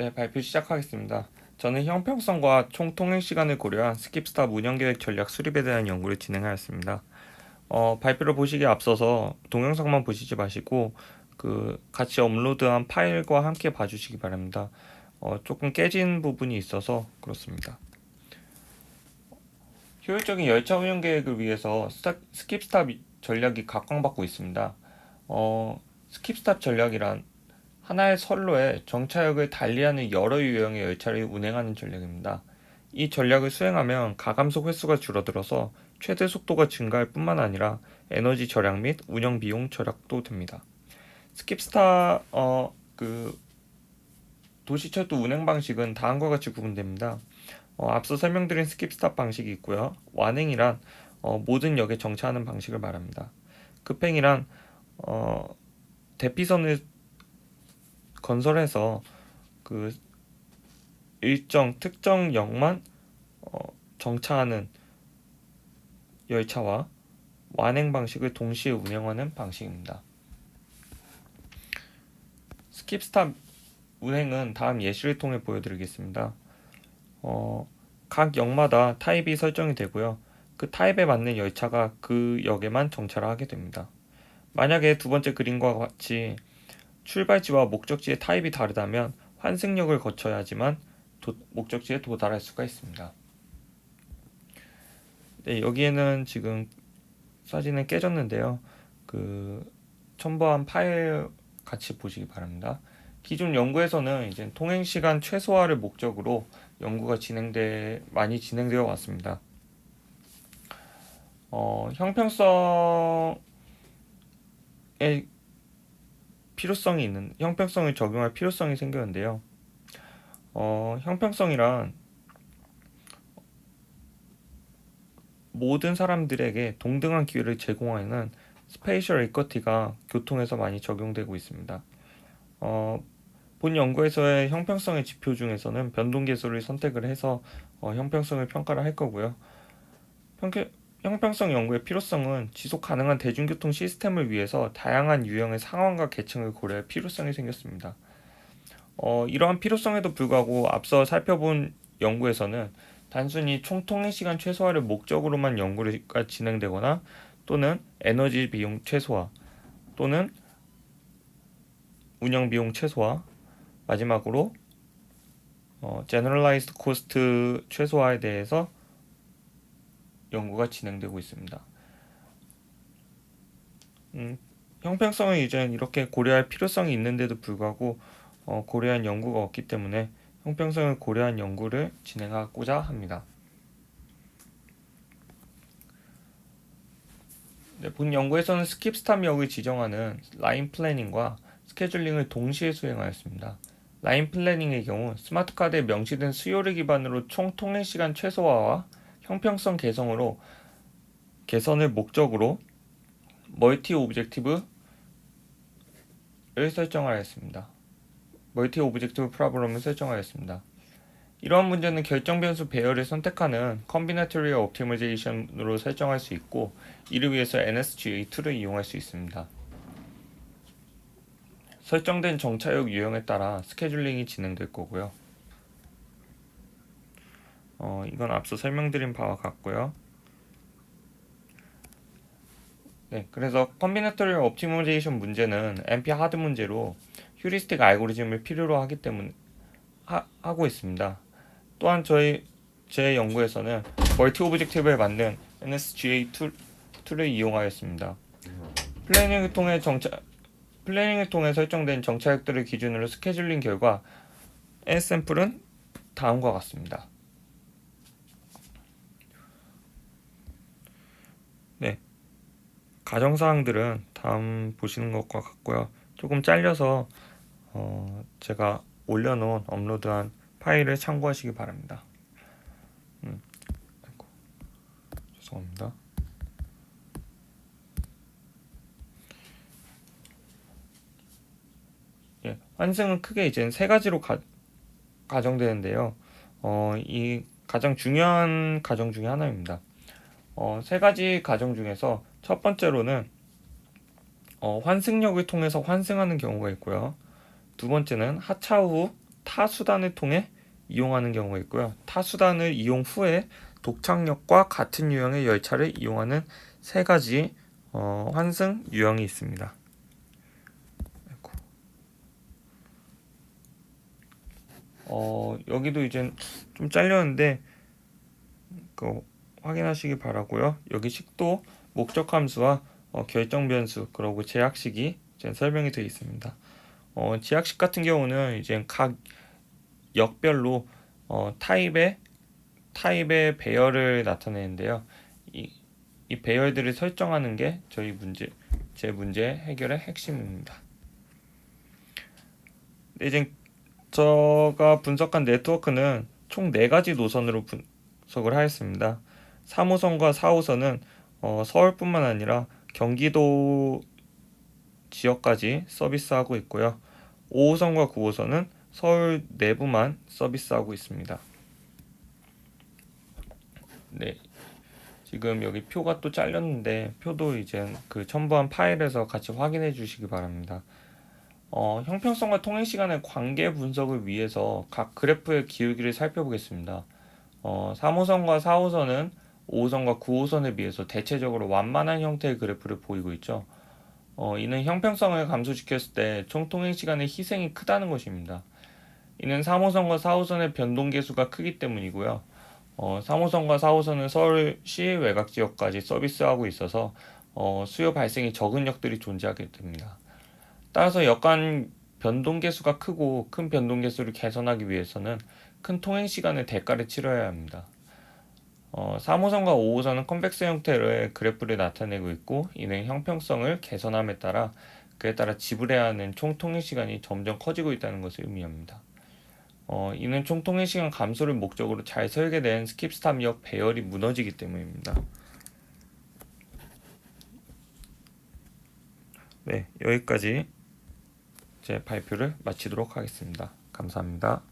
네, 발표 시작하겠습니다. 저는 형평성과 총 통행 시간을 고려한 스킵스탑 운영 계획 전략 수립에 대한 연구를 진행하였습니다. 어, 발표를 보시기에 앞서서 동영상만 보시지 마시고 그 같이 업로드한 파일과 함께 봐주시기 바랍니다. 어, 조금 깨진 부분이 있어서 그렇습니다. 효율적인 열차 운영 계획을 위해서 스킵스탑 전략이 각광받고 있습니다. 어, 스킵스탑 전략이란 하나의 선로에 정차역을 달리하는 여러 유형의 열차를 운행하는 전략입니다. 이 전략을 수행하면 가감속 횟수가 줄어들어서 최대 속도가 증가할 뿐만 아니라 에너지 절약 및 운영 비용 절약도 됩니다. 스킵스타 어, 그 도시철도 운행 방식은 다음과 같이 구분됩니다. 어, 앞서 설명드린 스킵스탑 방식이 있고요. 완행이란 어, 모든 역에 정차하는 방식을 말합니다. 급행이란 어, 대피선을 건설해서 그 일정 특정 역만 어, 정차하는 열차와 완행 방식을 동시에 운영하는 방식입니다. 스킵스탑 운행은 다음 예시를 통해 보여드리겠습니다. 어, 각 역마다 타입이 설정이 되고요. 그 타입에 맞는 열차가 그 역에만 정차를 하게 됩니다. 만약에 두 번째 그림과 같이 출발지와 목적지의 타입이 다르다면 환승역을 거쳐야 하지만 도, 목적지에 도달할 수가 있습니다. 네, 여기에는 지금 사진은 깨졌는데요. 그 첨부한 파일 같이 보시기 바랍니다. 기존 연구에서는 이제 통행 시간 최소화를 목적으로 연구가 진행돼 많이 진행되어 왔습니다. 어, 형평성의 필요성이 있는 형평성을 적용할 필요성이 생겼는데요. 어, 형평성이란 모든 사람들에게 동등한 기회를 제공하는 스페이셜 이커티가 교통에서 많이 적용되고 있습니다. 어, 본 연구에서의 형평성의 지표 중에서는 변동계수를 선택을 해서 어, 형평성을 평가를 할 거고요. 평균, 형평성 연구의 필요성은 지속 가능한 대중교통 시스템을 위해서 다양한 유형의 상황과 계층을 고려할 필요성이 생겼습니다. 어, 이러한 필요성에도 불구하고 앞서 살펴본 연구에서는 단순히 총 통행 시간 최소화를 목적으로만 연구가 진행되거나 또는 에너지 비용 최소화 또는 운영 비용 최소화 마지막으로 어, generalized cost 최소화에 대해서 연구가 진행되고 있습니다. 음, 형평성을 이제 이렇게 고려할 필요성이 있는데도 불구하고 어, 고려한 연구가 없기 때문에 형평성을 고려한 연구를 진행하고자 합니다. 네, 본 연구에서는 스킵스탑역을 지정하는 라인 플래닝과 스케줄링을 동시에 수행하였습니다. 라인 플래닝의 경우 스마트 카드에 명시된 수요를 기반으로 총 통행 시간 최소화와 형평성 개성으로 개선을 목적으로 멀티 오브젝티브를 설정하였습니다. 멀티 오브젝티브 프로그램을 설정하였습니다. 이러한 문제는 결정 변수 배열을 선택하는 컴비네토리 옵티마이제이션으로 설정할 수 있고 이를 위해서 NSGA2를 이용할 수 있습니다. 설정된 정차역 유형에 따라 스케줄링이 진행될 거고요. 어, 이건 앞서 설명드린 바와 같고요. 네, 그래서 컴비네토리 옵티마이제이션 문제는 NP 하드 문제로 휴리스틱 알고리즘을 필요로 하기 때문에 하, 하고 있습니다. 또한 저희 제 연구에서는 멀티 오브젝티브에 맞는 NSGA2를 이용하였습니다. 플래닝을 통해 정차 플래닝을 통해 설정된 정차역들을 기준으로 스케줄링 결과 N 샘플은 다음과 같습니다. 가정 사항들은 다음 보시는 것과 같고요. 조금 잘려서 어, 제가 올려놓은 업로드한 파일을 참고하시기 바랍니다. 음, 아이고, 죄송합니다. 예, 환승은 크게 이제 세 가지로 가, 가정되는데요. 어, 이 가장 중요한 가정 중에 하나입니다. 어, 세 가지 가정 중에서 첫 번째로는 어, 환승역을 통해서 환승하는 경우가 있고요. 두 번째는 하차 후 타 수단을 통해 이용하는 경우가 있고요. 타 수단을 이용 후에 독착역과 같은 유형의 열차를 이용하는 세 가지 어, 환승 유형이 있습니다. 어, 여기도 이제 좀 잘렸는데 그 확인하시기 바라고요. 여기 식도 목적 함수와 어, 결정 변수 그리고 제약식이 이제 설명이 되어 있습니다. 어, 제약식 같은 경우는 이제 각 역별로 어, 타입의 타입의 배열을 나타내는데요. 이, 이 배열들을 설정하는 게 저희 문제 제 문제 해결의 핵심입니다. 네, 이제 제가 분석한 네트워크는 총네 가지 노선으로 분석을 하였습니다. 3호선과 4호선은 어, 서울뿐만 아니라 경기도 지역까지 서비스하고 있고요. 5호선과 9호선은 서울 내부만 서비스하고 있습니다. 네. 지금 여기 표가 또 잘렸는데 표도 이제 그 첨부한 파일에서 같이 확인해 주시기 바랍니다. 어, 형평성과 통행 시간의 관계 분석을 위해서 각 그래프의 기울기를 살펴보겠습니다. 어, 3호선과 4호선은 5호선과 9호선에 비해서 대체적으로 완만한 형태의 그래프를 보이고 있죠. 어, 이는 형평성을 감소시켰을 때 총 통행 시간의 희생이 크다는 것입니다. 이는 3호선과 4호선의 변동 계수가 크기 때문이고요. 어, 3호선과 4호선은 서울시 외곽 지역까지 서비스하고 있어서 어, 수요 발생이 적은 역들이 존재하게 됩니다. 따라서 역간 변동 계수가 크고 큰 변동 계수를 개선하기 위해서는 큰 통행 시간의 대가를 치러야 합니다. 어, 3호선과 5호선은 컨벡스 형태의 그래프를 나타내고 있고 이는 형평성을 개선함에 따라 그에 따라 지불해야 하는 총 통행 시간이 점점 커지고 있다는 것을 의미합니다. 어, 이는 총 통행 시간 감소를 목적으로 잘 설계된 스킵스탑역 배열이 무너지기 때문입니다. 네, 여기까지 제 발표를 마치도록 하겠습니다. 감사합니다.